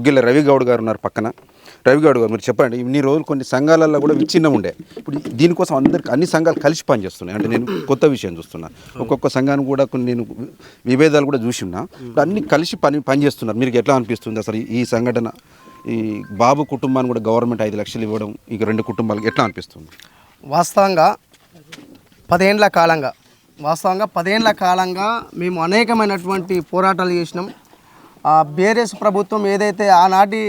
గుగ్గిల రవిగౌడ్ గారు ఉన్నారు పక్కన. రవిగౌడ్ గారు మీరు చెప్పండి ఇన్ని రోజులు కొన్ని సంఘాలలో కూడా విచ్ఛిన్నం ఉండే. ఇప్పుడు దీనికోసం అందరికి అన్ని సంఘాలు కలిసి పనిచేస్తున్నాయి. అంటే నేను కొత్త విషయం చూస్తున్నా. ఒక్కొక్క సంఘాన్ని కూడా కొన్ని నేను విభేదాలు కూడా చూసి ఉన్నా ఇప్పుడు అన్ని కలిసి పని పనిచేస్తున్నారు. మీకు ఎట్లా అనిపిస్తుంది అసలు ఈ సంఘటన? ఈ బాబు కుటుంబాన్ని కూడా గవర్నమెంట్ ఐదు లక్షలు ఇవ్వడం ఇక రెండు కుటుంబాలకు ఎట్లా అనిపిస్తుంది? వాస్తవంగా పదేండ్ల కాలంగా వాస్తవంగా పదేండ్ల కాలంగా మేము అనేకమైనటువంటి పోరాటాలు చేసినాం. బీఆర్ఎస్ ప్రభుత్వం ఏదైతే ఆనాటి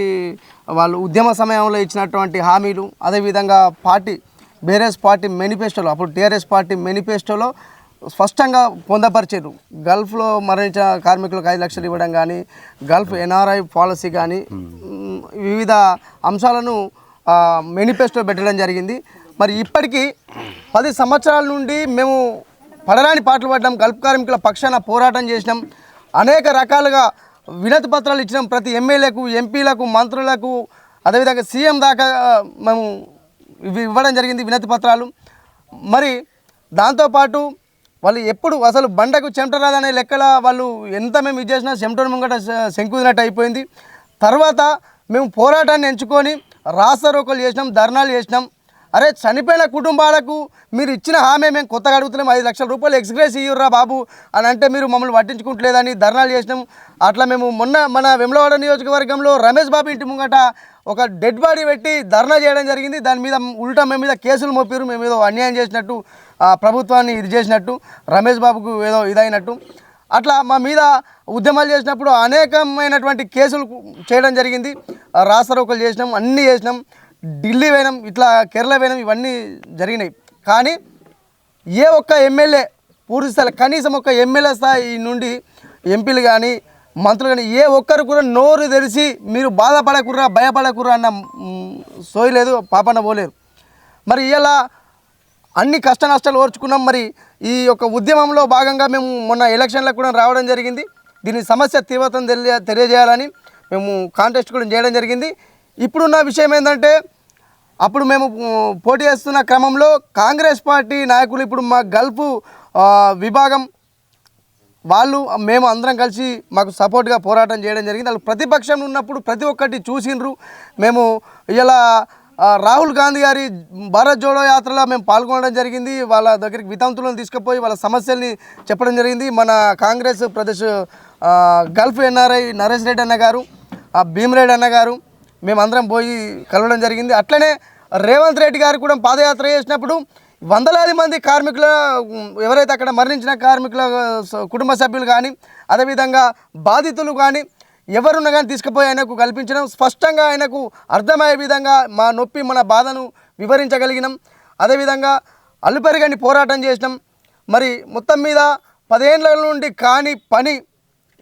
వాళ్ళు ఉద్యమ సమయంలో ఇచ్చినటువంటి హామీలు అదేవిధంగా పార్టీ బీఆర్ఎస్ పార్టీ మేనిఫెస్టోలో అప్పుడు టీఆర్ఎస్ పార్టీ మేనిఫెస్టోలో స్పష్టంగా పొందపరిచారు. గల్ఫ్లో మరణించిన కార్మికులకు ఐదు లక్షలు ఇవ్వడం కానీ గల్ఫ్ ఎన్ఆర్ఐ పాలసీ కానీ మ్, వివిధ అంశాలను మేనిఫెస్టో పెట్టడం జరిగింది. మరి ఇప్పటికీ పది సంవత్సరాల నుండి మేము పడరాని పాటలు పడ్డాం. గల్ఫ్ కార్మికుల పక్షాన పోరాటం చేసినాం. అనేక రకాలుగా వినతి పత్రాలు ఇచ్చినాం ప్రతి ఎమ్మెల్యేకు ఎంపీలకు మంత్రులకు. అదేవిధంగా సీఎం దాకా మేము ఇవ్వడం జరిగింది వినతి పత్రాలు. మరి దాంతోపాటు వాళ్ళు ఎప్పుడు అసలు బండకు చెమట రాదనే లెక్కల వాళ్ళు ఎంత మేము ఇది చేసినా చెమటను ముంగట శంకుదినట్టు అయిపోయింది. తర్వాత మేము పోరాటాన్ని ఎంచుకొని రాస్తారోకలు చేసినాం ధర్నాలు చేసినాం. అరే చనిపోయిన కుటుంబాలకు మీరు ఇచ్చిన హామీ మేము కొత్తగా అడుగుతున్నాం ఐదు లక్షల రూపాయలు ఎక్స్గ్రేస్ ఇయ్యుర్రా బాబు అని అంటే మీరు మమ్మల్ని పట్టించుకుంటలేదని ధర్నాలు చేసినాం. అట్లా మేము మొన్న మన వెమ్లవాడ నియోజకవర్గంలో రమేష్ బాబు ఇంటి ముంగట ఒక డెడ్ బాడీ పెట్టి ధర్నా చేయడం జరిగింది. దాని మీద ఉల్టా మేము మీద కేసులు మోపారు మేము ఏదో అన్యాయం చేసినట్టు ప్రభుత్వాన్ని ఇది చేసినట్టు రమేష్ బాబుకు ఏదో ఇదైనట్టు. అట్లా మా మీద ఉద్యమాలు చేసినప్పుడు అనేకమైనటువంటి కేసులు చేయడం జరిగింది. రాసరోకలు చేసినాం అన్నీ చేసినాం. ఢిల్లీ వేయడం ఇట్లా కేరళ వేయడం ఇవన్నీ జరిగినాయి. కానీ ఏ ఒక్క ఎమ్మెల్యే పూర్తి స్థాయి కనీసం ఒక ఎమ్మెల్యే స్థాయి నుండి ఎంపీలు కానీ మంత్రులు కానీ ఏ ఒక్కరు కూడా నోరు తెరిచి మీరు బాధపడకుర్రా భయపడకుర్రా అన్న సోయలేదు పాపన పోలేరు. మరి ఇలా అన్ని కష్ట నష్టాలు ఓర్చుకున్నాం. మరి ఈ యొక్క ఉద్యమంలో భాగంగా మేము మొన్న ఎలక్షన్లకు కూడా రావడం జరిగింది. దీని సమస్య తీవ్రతను తెలియ తెలియజేయాలని మేము కాంటెస్ట్ కూడా చేయడం జరిగింది. ఇప్పుడున్న విషయం ఏంటంటే అప్పుడు మేము పోటీ చేస్తున్న క్రమంలో కాంగ్రెస్ పార్టీ నాయకులు ఇప్పుడు మా గల్ఫ్ విభాగం వాళ్ళు మేము అందరం కలిసి మాకు సపోర్ట్గా పోరాటం చేయడం జరిగింది. వాళ్ళు ప్రతిపక్షంలో ఉన్నప్పుడు ప్రతి ఒక్కటి చూసిండ్రు. మేము ఇలా రాహుల్ గాంధీ గారి భారత్ జోడో యాత్రలో మేము పాల్గొనడం జరిగింది. వాళ్ళ దగ్గరికి వితంతులను తీసుకుపోయి వాళ్ళ సమస్యల్ని చెప్పడం జరిగింది. మన కాంగ్రెస్ ప్రదేశ్ గల్ఫ్ ఎన్ఆర్ఐ నరేష్ రెడ్డి అన్న గారు ఆ భీమరెడ్డి అన్న గారు మేమందరం పోయి కలవడం జరిగింది. అట్లనే రేవంత్ రెడ్డి గారు కూడా పాదయాత్ర చేసినప్పుడు వందలాది మంది కార్మికుల ఎవరైతే అక్కడ మరణించిన కార్మికుల స- కుటుంబ సభ్యులు కానీ అదేవిధంగా బాధితులు కానీ ఎవరున్నా కానీ తీసుకుపోయి ఆయనకు కల్పించడం స్పష్టంగా ఆయనకు అర్థమయ్యే విధంగా మా నొప్పి మన బాధను వివరించగలిగినాం. అదేవిధంగా అల్లుపెరగని పోరాటం చేసినాం. మరి మొత్తం మీద పదేళ్ళ నుండి కాని పని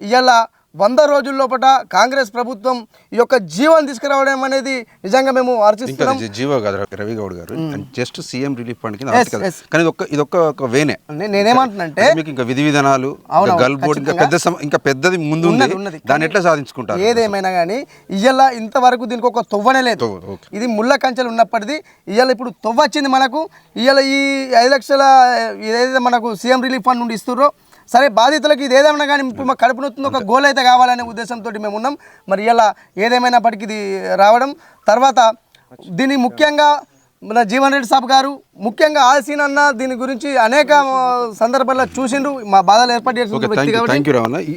ఇలా వంద రోజుల లోపల కాంగ్రెస్ ప్రభుత్వం ఈ యొక్క జీవన్ తీసుకురావడం అనేది నిజంగా మేము ఆర్చిస్తున్నాం జీవో కాదు రవి గౌడ్ గారు. Just CM relief fund. కానీ ఒక్క ఇది ఒక వేనే. నేనేమంటున్నానంటే అంటే మీకు ఇంకా విధి విధానాలు గల్ఫ్ బోర్డు ఇంకా. పెద్ద ఇంకా పెద్దది ముందు ఉన్నది. దాన్ని ఎట్లా సాధించుకుంటారు? ఏదేమైనా కానీ ఇవాళ ఇంతవరకు దీనికి ఒక తొవ్వనే లేదు. ఇది ముళ్ళ కంచెలు ఉన్నప్పటిది ఇవాళ ఇప్పుడు తొవ్వ వచ్చింది మనకు. ఇవాళ ఈ ఐదు లక్షల ఏదైతే మనకు సీఎం రిలీఫ్ ఫండ్ నుండి ఇస్తుర్రో సరే బాధితులకు ఇది ఏదేమైనా కానీ ఇప్పుడు మాకు కడుపు నొత్తుంది ఒక గోల్ అయితే కావాలనే ఉద్దేశంతో మేము ఉన్నాం. మరి ఇలా ఏదేమైనప్పటికీ ఇది రావడం. తర్వాత దీని ముఖ్యంగా మన జీవన్ రెడ్డి సాబ్ గారు ముఖ్యంగా ఆల్సీన్ అన్న దీని గురించి అనేక సందర్భాల్లో చూసిండ్రు. మా బాధలు ఏర్పాటు చేసిన వ్యక్తి కాబట్టి